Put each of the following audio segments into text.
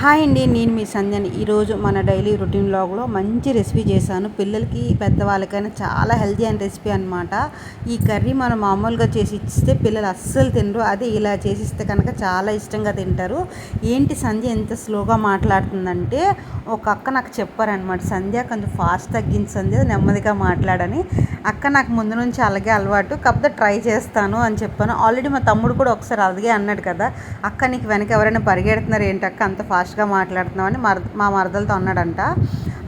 Hi అండి నేను మీ సంధ్యని ఈరోజు మన డైలీ రొటీన్ లాగ్లో మంచి రెసిపీ చేశాను. పిల్లలకి పెద్దవాళ్ళకైనా చాలా హెల్తీ అయిన రెసిపీ అనమాట ఈ కర్రీ మనం మామూలుగా చేసి ఇస్తే పిల్లలు అస్సలు తినరు. అదే ఇలా చేసి ఇస్తే కనుక చాలా ఇష్టంగా తింటారు. ఏంటి సంధ్య ఎంత స్లోగా మాట్లాడుతుందంటే ఒక అక్క నాకు చెప్పారనమాట సంధ్య కొంచెం ఫాస్ట్ తగ్గించి సంధ్య నెమ్మదిగా మాట్లాడని. అక్క నాకు ముందు నుంచి అలాగే అలవాటు కాకపోతే ట్రై చేస్తాను అని చెప్పాను. ఆల్రెడీ మా తమ్ముడు కూడా ఒకసారి అలాగే అన్నాడు కదా అక్క నీకు వెనక ఎవరైనా పరిగెడుతున్నారు ఏంటి అక్క? అంత ఫాస్ట్ ఫాస్ట్గా మాట్లాడుతున్నామని మర మా మరదలతో అన్నాడంట.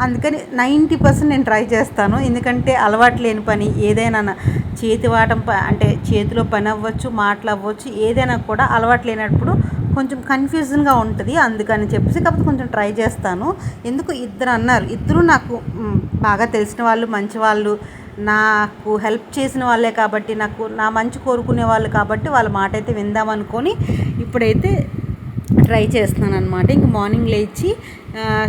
అందుకని నైంటీ పర్సెంట్ నేను ట్రై చేస్తాను. ఎందుకంటే అలవాటు లేని పని ఏదైనా చేతి వాటం అంటే చేతిలో పని అవ్వచ్చు మాటలు అవ్వచ్చు ఏదైనా కూడా అలవాటు లేనప్పుడు కొంచెం కన్ఫ్యూజన్గా ఉంటుంది. అందుకని చెప్పేసి కాకపోతే కొంచెం ట్రై చేస్తాను. ఎందుకు ఇద్దరు అన్నారు. ఇద్దరు నాకు బాగా తెలిసిన వాళ్ళు మంచి వాళ్ళు. నాకు హెల్ప్ చేసిన వాళ్ళే కాబట్టి నాకు నా మంచి కోరుకునే వాళ్ళు కాబట్టి వాళ్ళ మాట అయితే విందామనుకొని ఇప్పుడైతే ట్రై చేస్తున్నాను అనమాట ఇంక మార్నింగ్ లేచి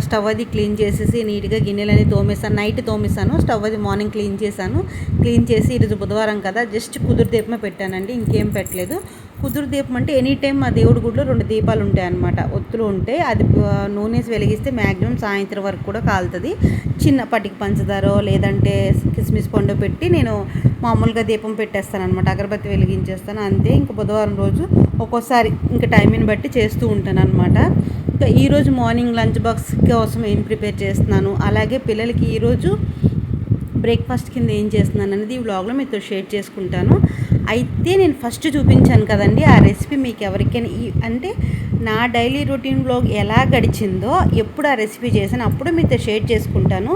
స్టవ్ అది క్లీన్ చేసేసి నీట్గా గిన్నెలని తోమేసాను. నైట్ తోమేసాను. స్టవ్ అది మార్నింగ్ క్లీన్ చేశాను. క్లీన్ చేసి ఈరోజు బుధవారం కదా జస్ట్ కుదురు దీపమే పెట్టానండి. ఇంకేం పెట్టలేదు. కుదురు దీపం అంటే ఎనీ టైం మా దేవుడి గుడిలో రెండు దీపాలు ఉంటాయి అనమాట ఒత్తులు ఉంటాయి అది నూనెసి వెలిగిస్తే మ్యాక్సిమం సాయంత్రం వరకు కూడా కాలుతుంది. చిన్న పటికి పంచదారో లేదంటే కిస్మిస్ పండు పెట్టి నేను మామూలుగా దీపం పెట్టేస్తాను అనమాట అగరబత్తి వెలిగించేస్తాను. అంతే ఇంకా బుధవారం రోజు ఒక్కోసారి ఇంకా టైంని బట్టి చేస్తూ ఉంటాను అనమాట ఇంకా ఈరోజు మార్నింగ్ లంచ్ బాక్స్ కోసం ఏం ప్రిపేర్ చేస్తున్నాను? అలాగే పిల్లలకి ఈరోజు బ్రేక్ఫాస్ట్ కింద ఏం చేస్తున్నాను అనేది ఈ వ్లాగ్లో మీతో షేర్ చేసుకుంటాను. అయితే నేను ఫస్ట్ చూపించాను కదండి ఆ రెసిపీ మీకు ఎవరికైనా ఈ అంటే నా డైలీ రొటీన్ బ్లాగ్ ఎలా గడిచిందో ఎప్పుడు ఆ రెసిపీ చేశాను అప్పుడు మీతో షేర్ చేసుకుంటాను.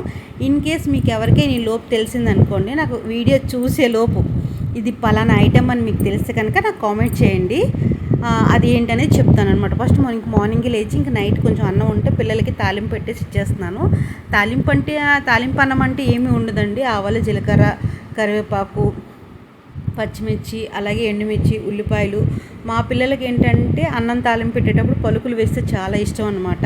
ఇన్ కేస్ మీకు ఎవరికైనా ఈ లోపు తెలిసిందనుకోండి నాకు వీడియో చూసే లోపు ఇది పలానా ఐటెం అని మీకు తెలిస్తే కనుక నాకు కామెంట్ చేయండి. అది ఏంటనేది చెప్తాను అనమాట ఫస్ట్ మార్నింగ్ మార్నింగ్ లేచి ఇంక నైట్ కొంచెం అన్నం ఉంటే పిల్లలకి తాలింపు పెట్టేసి ఇచ్చేస్తున్నాను. తాలింపు అంటే తాలింపు అన్నం అంటే ఏమీ ఉండదండి. ఆవాలు జీలకర్ర కరివేపాకు పచ్చిమిర్చి అలాగే ఎండుమిర్చి ఉల్లిపాయలు. మా పిల్లలకి ఏంటంటే అన్నం తాలింపు పెట్టేటప్పుడు పలుకులు వేస్తే చాలా ఇష్టం అనమాట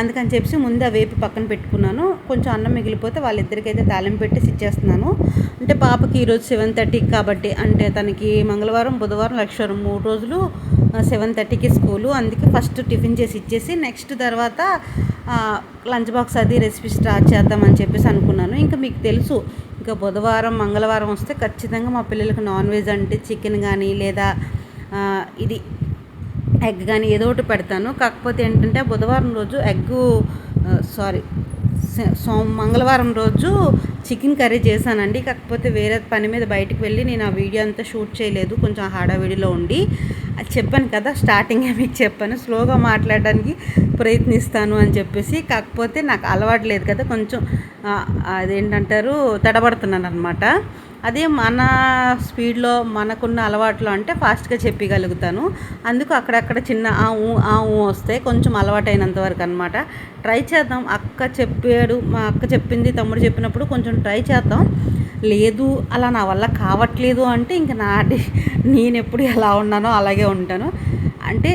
అందుకని చెప్పి ముందు వేపి పక్కన పెట్టుకున్నాను. కొంచెం అన్నం మిగిలిపోతే వాళ్ళిద్దరికైతే తాలింపు పెట్టేసి ఇచ్చేస్తున్నాను అంటే పాపకి ఈరోజు సెవెన్ థర్టీకి కాబట్టి అంటే తనకి మంగళవారం బుధవారం లక్షవారం మూడు రోజులు సెవెన్ థర్టీకి స్కూలు. అందుకే ఫస్ట్ టిఫిన్ చేసి ఇచ్చేసి నెక్స్ట్ తర్వాత లంచ్ బాక్స్ అది రెసిపీ స్టార్ట్ చేద్దామని చెప్పేసి అనుకున్నాను. ఇంకా మీకు తెలుసు ఇంకా బుధవారం మంగళవారం వస్తే ఖచ్చితంగా మా పిల్లలకు నాన్ వెజ్ అంటే చికెన్ కానీ లేదా ఇది ఎగ్ కానీ ఏదో ఒకటి పెడతాను. కాకపోతే ఏంటంటే బుధవారం రోజు ఎగ్గు సారీ సో మంగళవారం రోజు చికెన్ కర్రీ చేశానండి. కాకపోతే వేరే పని మీద బయటకు వెళ్ళి నేను ఆ వీడియో అంతా షూట్ చేయలేదు. కొంచెం హడావిడిలో ఉండి అది చెప్పాను కదా స్టార్టింగే మీకు చెప్పాను. స్లోగా మాట్లాడడానికి ప్రయత్నిస్తాను అని చెప్పేసి కాకపోతే నాకు అలవాటు లేదు కదా కొంచెం అదేంటంటారు తడబడుతున్నాను అనమాట అదే మన స్పీడ్లో మనకున్న అలవాట్లు అంటే ఫాస్ట్గా చెప్పగలుగుతాను అందుకు అక్కడక్కడ చిన్న ఆ ఊ ఆ ఊ వస్తే కొంచెం అలవాటైనంత వరకు అనమాట ట్రై చేద్దాం. అక్క చెప్పాడు మా అక్క చెప్పింది తమ్ముడు చెప్పినప్పుడు కొంచెం ట్రై చేద్దాం. లేదు అలా నా వల్ల కావట్లేదు అంటే ఇంకా నా నేను ఎప్పుడు ఎలా ఉన్నానో అలాగే ఉంటాను. అంటే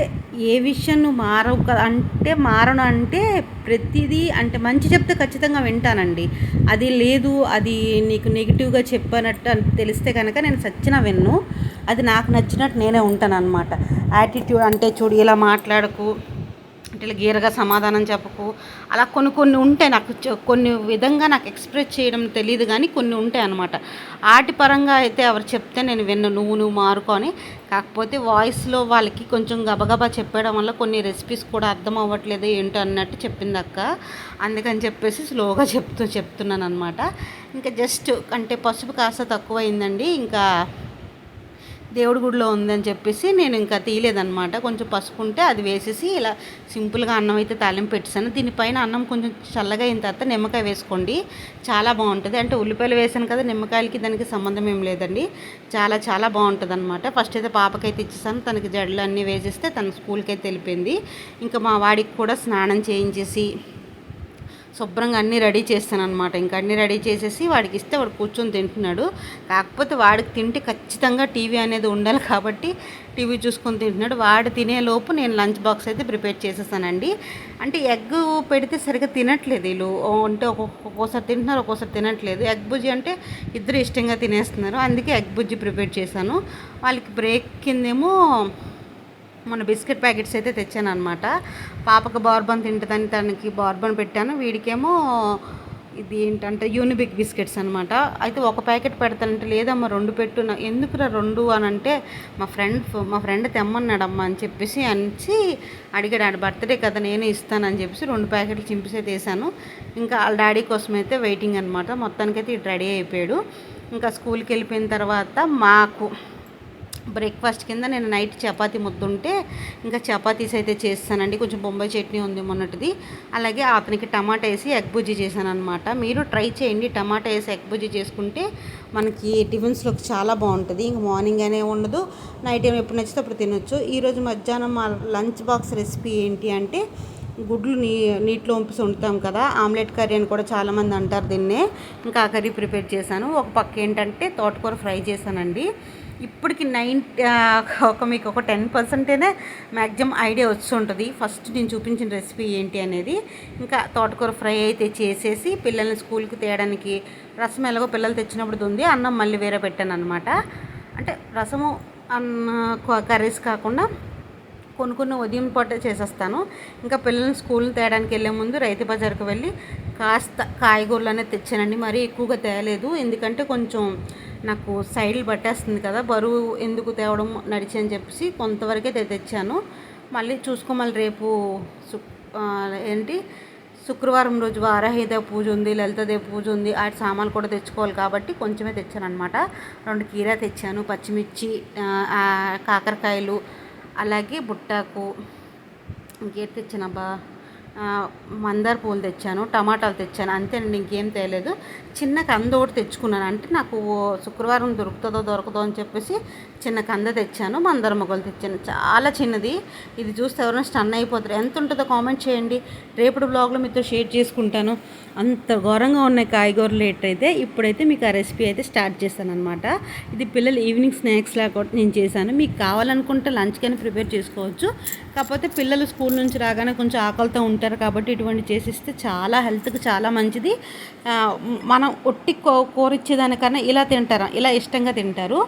ఏ విషయం నువ్వు మారవు కదా అంటే మారను అంటే ప్రతిదీ అంటే మంచి చెప్తే ఖచ్చితంగా వింటానండి. అది లేదు అది నీకు నెగిటివ్గా చెప్పనట్టు అని తెలిస్తే కనుక నేను సచ్చిన విన్ను. అది నాకు నచ్చినట్టు నేనే ఉంటాను అనమాట యాటిట్యూడ్ అంటే చూడు ఇలా మాట్లాడకు అంటే గీరగా సమాధానం చెప్పకు. అలా కొన్ని కొన్ని ఉంటాయి నాకు కొన్ని విధంగా నాకు ఎక్స్ప్రెస్ చేయడం తెలియదు కానీ కొన్ని ఉంటాయి అనమాట ఆటి పరంగా అయితే ఎవరు చెప్తే నేను విన్ను నువ్వు నువ్వు మారుకొని కాకపోతే వాయిస్లో వాళ్ళకి కొంచెం గబగబా చెప్పడం వల్ల కొన్ని రెసిపీస్ కూడా అర్థం అవ్వట్లేదు ఏంటో అన్నట్టు చెప్పింది అక్క. అందుకని చెప్పేసి స్లోగా చెప్తూ చెప్తున్నాను అనమాట ఇంకా జస్ట్ అంటే పసుపు కాస్త తక్కువ అయిందండి ఇంకా దేవుడి గుడిలో ఉందని చెప్పేసి నేను ఇంకా తీయలేదనమాట కొంచెం పసుపు ఉంటే అది వేసేసి ఇలా సింపుల్గా అన్నం అయితే తాలింపు పెట్టాను దీనిపైన అన్నం కొంచెం చల్లగా అయిన తర్వాత నిమ్మకాయ వేసుకోండి. చాలా బాగుంటుంది. అంటే ఉల్లిపాయలు వేసాను కదా నిమ్మకాయలకి దానికి సంబంధం ఏం లేదండి. చాలా చాలా బాగుంటుంది అనమాట ఫస్ట్ అయితే పాపకైతే ఇచ్చేసాను. తనకి జడలు అన్నీ వేసేస్తే తన స్కూల్కి అయితే వెళ్ళిపోయింది. ఇంకా మా వాడికి కూడా స్నానం చేయించేసి శుభ్రంగా అన్నీ రెడీ చేస్తాను అనమాట ఇంకా అన్నీ రెడీ చేసేసి వాడికి ఇస్తే వాడు కూర్చొని తింటున్నాడు. కాకపోతే వాడికి తింటే ఖచ్చితంగా టీవీ అనేది ఉండాలి కాబట్టి టీవీ చూసుకొని తింటున్నాడు. వాడు తినేలోపు నేను లంచ్ బాక్స్ అయితే ప్రిపేర్ చేసేసానండి. అంటే ఎగ్ పెడితే సరిగ్గా తినట్లేదు వీళ్ళు. అంటే ఒక్కొక్కసారి తింటున్నారు ఒక్కోసారి తినట్లేదు. ఎగ్ బుజ్జి అంటే ఇద్దరు ఇష్టంగా తినేస్తున్నారు. అందుకే ఎగ్ బుజ్జి ప్రిపేర్ చేశాను. వాళ్ళకి బ్రేక్ కిందేమో మొన్న బిస్కెట్ ప్యాకెట్స్ అయితే తెచ్చాను అనమాట పాపకు బార్బన్ తింటుందని తనకి బార్బన్ పెట్టాను. వీడికేమో ఇది ఏంటంటే యూనిబిక్ బిస్కెట్స్ అనమాట అయితే ఒక ప్యాకెట్ పెడతానంటే లేదమ్మా రెండు పెట్టు ఎందుకు ఎందుకురా రెండు? అని అంటే మా ఫ్రెండ్ మా ఫ్రెండ్ తెమ్మన్నాడమ్మా అని చెప్పేసి అనిచి అడిగాడు. ఆడ బర్త్డే కదా నేను ఇస్తానని చెప్పేసి రెండు ప్యాకెట్లు చింపిసే తీసాను. ఇంకా వాళ్ళ డాడీ కోసం అయితే వెయిటింగ్ అనమాట మొత్తానికైతే ఇటు రెడీ అయిపోయాడు. ఇంకా స్కూల్కి వెళ్ళిపోయిన తర్వాత మాకు బ్రేక్ఫాస్ట్ కింద నేను నైట్ చపాతీ ముద్దుంటే ఇంకా చపాతీస్ అయితే చేస్తానండి. కొంచెం బొంబాయి చట్నీ ఉంది మొన్నటిది. అలాగే అతనికి టమాటా వేసి ఎగ్ బుజ్జి చేశాను అనమాట మీరు ట్రై చేయండి. టమాటా వేసి ఎగ్ బుజ్జి చేసుకుంటే మనకి టిఫిన్స్లో చాలా బాగుంటుంది. ఇంక మార్నింగ్ అనే ఉండదు నైట్ టైం ఎప్పుడు నచ్చితే అప్పుడు తినొచ్చు. ఈరోజు మధ్యాహ్నం మా లంచ్ బాక్స్ రెసిపీ ఏంటి అంటే గుడ్లు నీ నీటిలో వంపిసి వండుతాం కదా ఆమ్లెట్ కర్రీ అని కూడా చాలామంది అంటారు దీన్నే. ఇంకా ఆ కర్రీ ప్రిపేర్ చేశాను. ఒక పక్క ఏంటంటే తోటకూర ఫ్రై చేశానండి. ఇప్పటికి నైన్ ఒక మీకు ఒక టెన్ పర్సెంటేనే మ్యాక్సిమం ఐడియా వస్తుంటుంది. ఫస్ట్ నేను చూపించిన రెసిపీ ఏంటి అనేది. ఇంకా తోటకూర ఫ్రై అయితే చేసేసి పిల్లల్ని స్కూల్కి తేయడానికి రసం ఎలాగో పిల్లలు తెచ్చినప్పుడు ఉంది అన్నం మళ్ళీ వేరే పెట్టాను అనమాట అంటే రసము అన్న కర్రీస్ కాకుండా కొన్ని కొన్ని ఉదయం పూట చేసేస్తాను. ఇంకా పిల్లల్ని స్కూల్ తేయడానికి వెళ్ళే ముందు రైతు బజార్కి వెళ్ళి కాస్త కాయగూరలు అనేది తెచ్చానండి. మరీ ఎక్కువగా తేయలేదు. ఎందుకంటే కొంచెం నాకు సైడ్లు పట్టేస్తుంది కదా బరువు ఎందుకు తేవడం నడిచి అని చెప్పేసి కొంతవరకే తెచ్చాను. మళ్ళీ చూసుకో మళ్ళీ రేపు సు ఏంటి శుక్రవారం రోజు వారాహిదేవ పూజ ఉంది లలితాదేవి పూజ ఉంది ఆ సామాన్లు కూడా తెచ్చుకోవాలి కాబట్టి కొంచెమే తెచ్చాను అనమాట రెండు కీరా తెచ్చాను పచ్చిమిర్చి కాకరకాయలు అలాగే బుట్టాకు. ఇంకేం తెచ్చానబ్బా? మందార పూలు తెచ్చాను టమాటాలు తెచ్చాను అంతేనండి ఇంకేం తేలేదు. చిన్న కంద ఒకటి తెచ్చుకున్నాను. అంటే నాకు శుక్రవారం దొరుకుతుందో దొరకదో అని చెప్పేసి చిన్న కంద తెచ్చాను మందార మొగ్గలు తెచ్చాను. చాలా చిన్నది. ఇది చూస్తే ఎవరైనా స్టన్ అయిపోతారు. ఎంత ఉంటుందో కామెంట్ చేయండి. రేపటి బ్లాగ్లో మీతో షేర్ చేసుకుంటాను. అంత ఘోరంగా ఉన్నాయి కాయగూరలు ఎట్టయితే అయితే ఇప్పుడైతే మీకు ఆ రెసిపీ అయితే స్టార్ట్ చేస్తాను అనమాట ఇది పిల్లలు ఈవినింగ్ స్నాక్స్ లాగా కూడా నేను చేశాను. మీకు కావాలనుకుంటే లంచ్ కానీ ప్రిపేర్ చేసుకోవచ్చు. కాకపోతే పిల్లలు స్కూల్ నుంచి రాగానే కొంచెం ఆకలితో ఉంటారు కాబట్టి ఇటువంటి చేసిస్తే చాలా హెల్త్కి చాలా మంచిది. మనం ఒట్టి కో కూర ఇచ్చేదానికన్నా ఇలా తింటారు. ఇలా ఇష్టంగా తింటారు.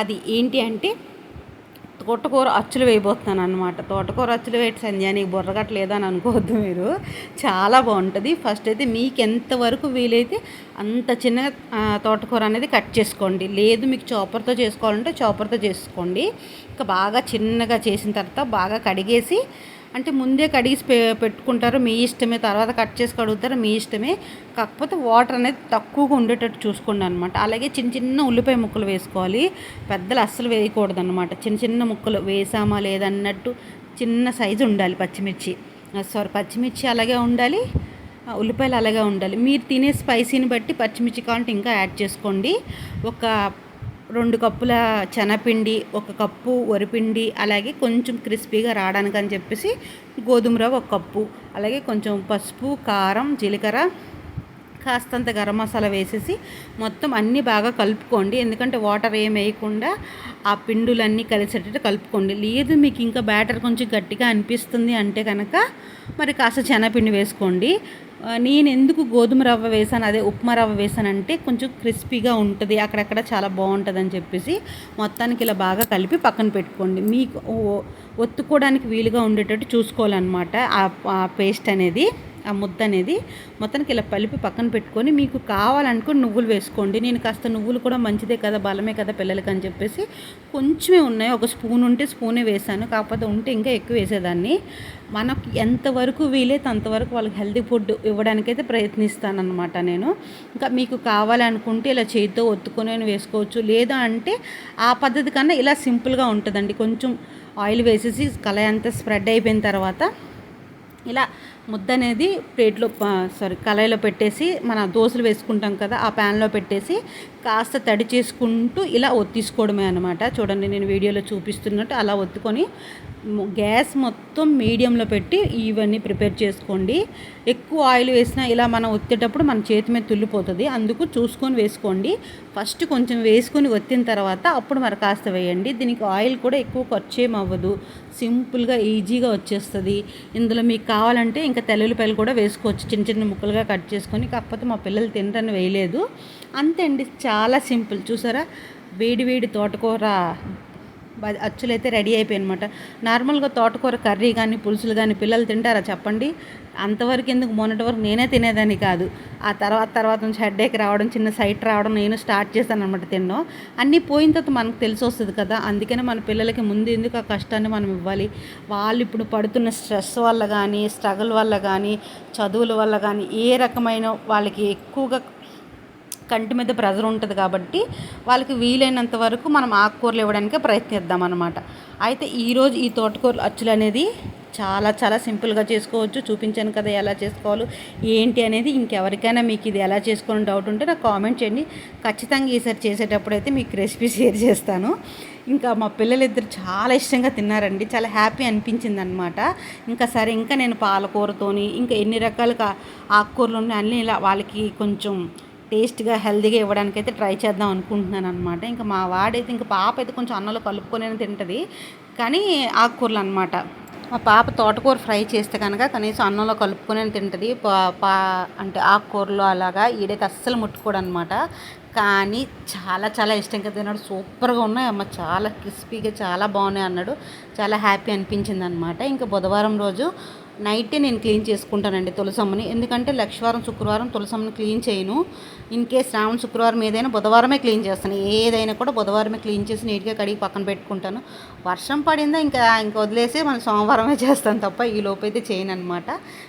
అది ఏంటి అంటే తోటకూర అచ్చులు వేయబోతున్నాను అనమాట తోటకూర అచ్చులు వేయటి సంధ్యా నీకు లేదని అనుకోవద్దు మీరు. చాలా బాగుంటుంది. ఫస్ట్ అయితే మీకు ఎంతవరకు వీలైతే అంత చిన్నగా తోటకూర అనేది కట్ చేసుకోండి. లేదు మీకు చాపర్తో చేసుకోవాలంటే చాపర్తో చేసుకోండి. ఇంకా బాగా చిన్నగా చేసిన తర్వాత బాగా కడిగేసి అంటే ముందే కడిగి పె- పెట్టుకుంటారు. మీ ఇష్టమే. తర్వాత కట్ చేసి కడుగుతారు. మీ ఇష్టమే. కాకపోతే వాటర్ అనేది తక్కువగా ఉండేటట్టు చూసుకోండి అనమాట అలాగే చిన్న చిన్న ఉల్లిపాయ ముక్కలు వేసుకోవాలి. పెద్దలు అస్సలు వేయకూడదు అనమాట చిన్న చిన్న ముక్కలు వేసామా లేదన్నట్టు చిన్న సైజు ఉండాలి పచ్చిమిర్చి. సారీ పచ్చిమిర్చి అలాగే ఉండాలి. ఆ, ఉల్లిపాయలు అలాగే ఉండాలి. మీరు తినే స్పైసీని బట్టి పచ్చిమిర్చి కావాలంటే ఇంకా యాడ్ చేసుకోండి. ఒక రెండు కప్పుల శనగపిండి ఒక కప్పు వరిపిండి అలాగే కొంచెం క్రిస్పీగా రావడానికి అని చెప్పేసి గోధుమ రవ్వ ఒక కప్పు అలాగే కొంచెం పసుపు కారం జీలకర్ర కాస్తంత గరం మసాలా వేసేసి మొత్తం అన్నీ బాగా కలుపుకోండి. ఎందుకంటే వాటర్ ఏం వేయకుండా ఆ పిండులన్నీ కలిసేటట్టు కలుపుకోండి. లేదు మీకు ఇంకా బ్యాటర్ కొంచెం గట్టిగా అనిపిస్తుంది అంటే కనుక మరి కాస్త శనగపిండి వేసుకోండి. నేను ఎందుకు గోధుమ రవ్వ వేసాను అదే ఉప్మా రవ్వ వేసానంటే కొంచెం క్రిస్పీగా ఉంటుంది అక్కడక్కడ చాలా బాగుంటుంది అని చెప్పేసి మొత్తానికి ఇలా బాగా కలిపి పక్కన పెట్టుకోండి. మీకు ఒత్తుకోవడానికి వీలుగా ఉండేటట్టు చూసుకోవాలన్నమాట ఆ పేస్ట్ అనేది. ఆ ముద్ద అనేది మొత్తానికి ఇలా పలిపి పక్కన పెట్టుకొని మీకు కావాలనుకుని నువ్వులు వేసుకోండి. నేను కాస్త నువ్వులు కూడా మంచిదే కదా బలమే కదా పిల్లలకి అని చెప్పేసి కొంచెమే ఉన్నాయి. ఒక స్పూన్ ఉంటే స్పూనే వేసాను. కాకపోతే ఉంటే ఇంకా ఎక్కువ వేసేదాన్ని. మనకు ఎంతవరకు వీలైతే అంతవరకు వాళ్ళకి హెల్తీ ఫుడ్ ఇవ్వడానికైతే ప్రయత్నిస్తాను నేను. ఇంకా మీకు కావాలనుకుంటే ఇలా చేతితో ఒత్తుకొని వేసుకోవచ్చు. లేదా అంటే ఆ పద్ధతి కన్నా ఇలా సింపుల్గా ఉంటుందండి. కొంచెం ఆయిల్ వేసేసి కళ అంతా స్ప్రెడ్ అయిపోయిన తర్వాత ఇలా ముద్ద అనేది ప్లేట్లో సారీ కళాయిలో పెట్టేసి మన దోశలు వేసుకుంటాం కదా ఆ ప్యాన్లో పెట్టేసి కాస్త తడి చేసుకుంటూ ఇలా ఒత్తిసుకోవడమే అనమాట చూడండి నేను వీడియోలో చూపిస్తున్నట్టు అలా ఒత్తుకొని గ్యాస్ మొత్తం మీడియంలో పెట్టి ఇవన్నీ ప్రిపేర్ చేసుకోండి. ఎక్కువ ఆయిల్ వేసినా ఇలా మనం ఒత్తేటప్పుడు మన చేతి మీద తుల్లిపోతుంది. అందుకు చూసుకొని వేసుకోండి. ఫస్ట్ కొంచెం వేసుకొని ఒత్తిన తర్వాత అప్పుడు మరి కాస్త వేయండి. దీనికి ఆయిల్ కూడా ఎక్కువ ఖర్చు ఏం అవ్వదు. సింపుల్గా ఈజీగా వచ్చేస్తుంది. ఇందులో మీకు కావాలంటే ఇంకా తెల్లుల్లిపాయలు కూడా వేసుకోవచ్చు. చిన్న చిన్న ముక్కలుగా కట్ చేసుకొని కాకపోతే మా పిల్లలు తినరని వేయలేదు. అంతే అండి. చాలా సింపుల్. చూసారా? వేడి వేడి తోటకూర అచ్చులు అయితే రెడీ అయిపోయాయి అనమాట నార్మల్గా తోటకూర కర్రీ కానీ పులుసులు కానీ పిల్లలు తింటారా చెప్పండి? అంతవరకు ఎందుకు? మొన్నటి వరకు నేనే తినేదాన్ని కాదు. ఆ తర్వాత తర్వాత నుంచి హెడ్ఏక్ రావడం చిన్న సైట్ రావడం నేను స్టార్ట్ చేశాను అనమాట తినడం. అన్నీ పోయిన తర్వాత మనకు తెలిసి వస్తుంది కదా. అందుకనే మన పిల్లలకి ముందు ఎందుకు ఆ కష్టాన్ని మనం ఇవ్వాలి? వాళ్ళు ఇప్పుడు పడుతున్న స్ట్రెస్ వల్ల కానీ స్ట్రగుల్ వల్ల కానీ చదువుల వల్ల కానీ ఏ రకమైన వాళ్ళకి ఎక్కువగా కంటి మీద ప్రెజర్ ఉంటుంది కాబట్టి వాళ్ళకి వీలైనంత వరకు మనం ఆకుకూరలు ఇవ్వడానికి ప్రయత్నిద్దాం అనమాట అయితే ఈరోజు ఈ తోటకూరలు అచ్చులు అనేది చాలా చాలా సింపుల్గా చేసుకోవచ్చు. చూపించాను కదా ఎలా చేసుకోవాలో ఏంటి అనేది ఇంకెవరికైనా మీకు ఇది ఎలా చేసుకోవాలని డౌట్ ఉంటే నాకు కామెంట్ చేయండి. ఖచ్చితంగా ఈసారి చేసేటప్పుడు అయితే మీకు రెసిపీ షేర్ చేస్తాను. ఇంకా మా పిల్లలిద్దరు చాలా ఇష్టంగా తిన్నారండి. చాలా హ్యాపీ అనిపించింది అనమాట ఇంకా సరే ఇంకా నేను పాలకూరతోని ఇంకా ఎన్ని రకాలుగా ఆకుకూరలు ఉన్నాయి అన్నీ ఇలా వాళ్ళకి కొంచెం టేస్ట్గా హెల్దీగా ఇవ్వడానికి అయితే ట్రై చేద్దాం అనుకుంటున్నాను అనమాట ఇంకా మా వాడైతే ఇంకా పాప అయితే కొంచెం అన్నంలో కలుపుకొని తింటుంది. కానీ ఆకుకూరలు అనమాట మా పాప తోటకూర ఫ్రై చేస్తే కనుక కనీసం అన్నంలో కలుపుకొని తింటుంది. పా పా అంటే ఆకుకూరలు అలాగా ఈడైతే అస్సలు ముట్టుకోడు అనమాట కానీ చాలా చాలా ఇష్టంగా తిన్నాడు సూపర్గా ఉన్నాయి అమ్మ. చాలా క్రిస్పీగా చాలా బాగున్నాయి అన్నాడు. చాలా హ్యాపీ అనిపించింది అనమాట ఇంకా బుధవారం రోజు నైటే నేను క్లీన్ చేసుకుంటానండి తులసమ్మని. ఎందుకంటే లక్షవారం శుక్రవారం తులసమ్మని క్లీన్ చేయను. ఇన్ కేస్ శ్రావణ శుక్రవారం ఏదైనా బుధవారమే క్లీన్ చేస్తాను. ఏదైనా కూడా బుధవారమే క్లీన్ చేసి నీట్గా కడిగి పక్కన పెట్టుకుంటాను. వర్షం పడిందా ఇంకా ఇంకా వదిలేసి మనం సోమవారమే చేస్తాను తప్ప ఈ లోపైతే అయితే చేయను అనమాట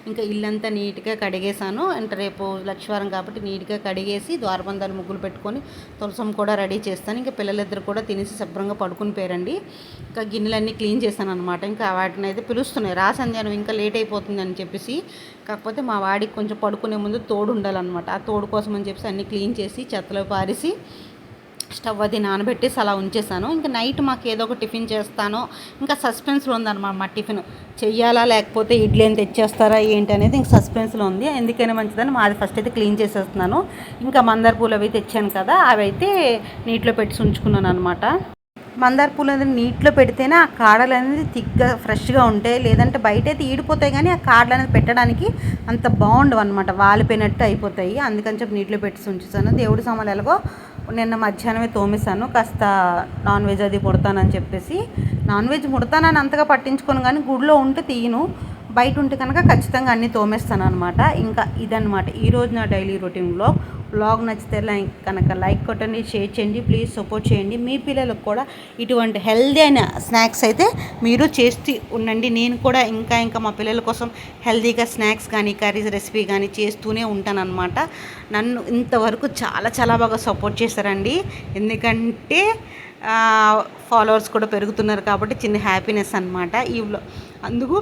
ఇంకా ఇల్లంతా నీట్గా కడిగేసాను అంటే రేపు లక్షవారం కాబట్టి నీట్గా కడిగేసి ద్వారబంధాలు ముగ్గులు పెట్టుకొని తులసమ్మ కూడా రెడీ చేస్తాను. ఇంకా పిల్లలిద్దరు కూడా తినేసి శుభ్రంగా పడుకుని పోయారండి. ఇంకా గిన్నెలన్నీ క్లీన్ చేశాను అనమాట ఇంకా వాటిని అయితే పిలుస్తున్నాయి. రా సంధ్యానం ఇంకా లేట్ అయిపోతుంది అని చెప్పేసి కాకపోతే మా వాడికి కొంచెం పడుకునే ముందు తోడు ఉండాలన్నమాట. ఆ తోడు కోసం అని చెప్పేసి అన్నీ క్లీన్ చేసి చెత్తలో పారేసి స్టవ్ అది నానబెట్టేసి అలా ఉంచేసాను. ఇంకా నైట్ మాకు ఏదో ఒక టిఫిన్ చేస్తాను ఇంకా సస్పెన్స్లో ఉందన్నమాట మా టిఫిన్. చెయ్యాలా లేకపోతే ఇడ్లీ అని తెచ్చేస్తారా ఏంటి అనేది ఇంకా సస్పెన్స్లో ఉంది. ఎందుకైనా మంచిదని మాది ఫస్ట్ అయితే క్లీన్ చేసేస్తున్నాను. ఇంకా మందార పూలు అవి తెచ్చాను కదా అవి అయితే నీటిలో పెట్టి ఉంచుకున్నాను అనమాట మందార పూలు అనేది నీటిలో పెడితేనే ఆ కాడలు అనేది తిగ్గా ఫ్రెష్గా ఉంటాయి. లేదంటే బయట అయితే ఈడిపోతాయి కానీ ఆ కాడలు అనేది పెట్టడానికి అంత బాగుండవు అనమాట వాలిపోయినట్టు అయిపోతాయి. అందుకని చెప్పి నీటిలో పెట్టి ఉంచుతాను. దేవుడి సామాన్లు ఎలాగో నిన్న మధ్యాహ్నమే తోమేశాను. కాస్త నాన్ వెజ్ అది ముడతానని చెప్పేసి. నాన్ వెజ్ ముడతానని అంతగా పట్టించుకోను కానీ గుడిలో ఉంటే తీయను. బయట ఉంటే కనుక ఖచ్చితంగా అన్నీ తోమేస్తాను అనమాట ఇంకా ఇదనమాట ఈరోజు నా డైలీ రొటీన్లో బ్లాగ్ నచ్చితే లైక్ కనుక లైక్ కొట్టండి షేర్ చేయండి ప్లీజ్ సపోర్ట్ చేయండి. మీ పిల్లలకు కూడా ఇటువంటి హెల్దీ అయిన స్నాక్స్ అయితే మీరు చేస్తూ ఉండండి. నేను కూడా ఇంకా ఇంకా మా పిల్లల కోసం హెల్దీగా స్నాక్స్ కానీ కర్రీస్ రెసిపీ కానీ చేస్తూనే ఉంటానన్నమాట. నన్ను ఇంతవరకు చాలా చాలా బాగా సపోర్ట్ చేశారండి. ఎందుకంటే ఫాలోవర్స్ కూడా పెరుగుతున్నారు కాబట్టి చిన్న హ్యాపీనెస్ అనమాట ఈ అందుకు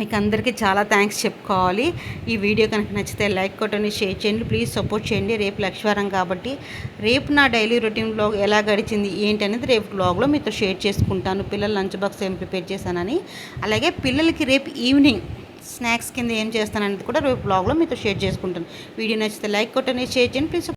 మీకు అందరికీ చాలా థ్యాంక్స్ చెప్పుకోవాలి. ఈ వీడియో కనుక నచ్చితే లైక్ కొట్టండి షేర్ చేయండి ప్లీజ్ సపోర్ట్ చేయండి. రేపు లక్ష్వారం కాబట్టి రేపు నా డైలీ రొటీన్ బ్లాగ్ ఎలా గడిచింది ఏంటి అనేది రేపు బ్లాగ్లో మీతో షేర్ చేసుకుంటాను. పిల్లల లంచ్ బాక్స్ ఏం ప్రిపేర్ చేశానని. అలాగే పిల్లలకి రేపు ఈవినింగ్ స్నాక్స్ కింద ఏం చేస్తాననేది కూడా రేపు బ్లాగ్లో మీతో షేర్ చేసుకుంటాను. వీడియో నచ్చితే లైక్ కొట్టండి షేర్ చేయండి ప్లీజ్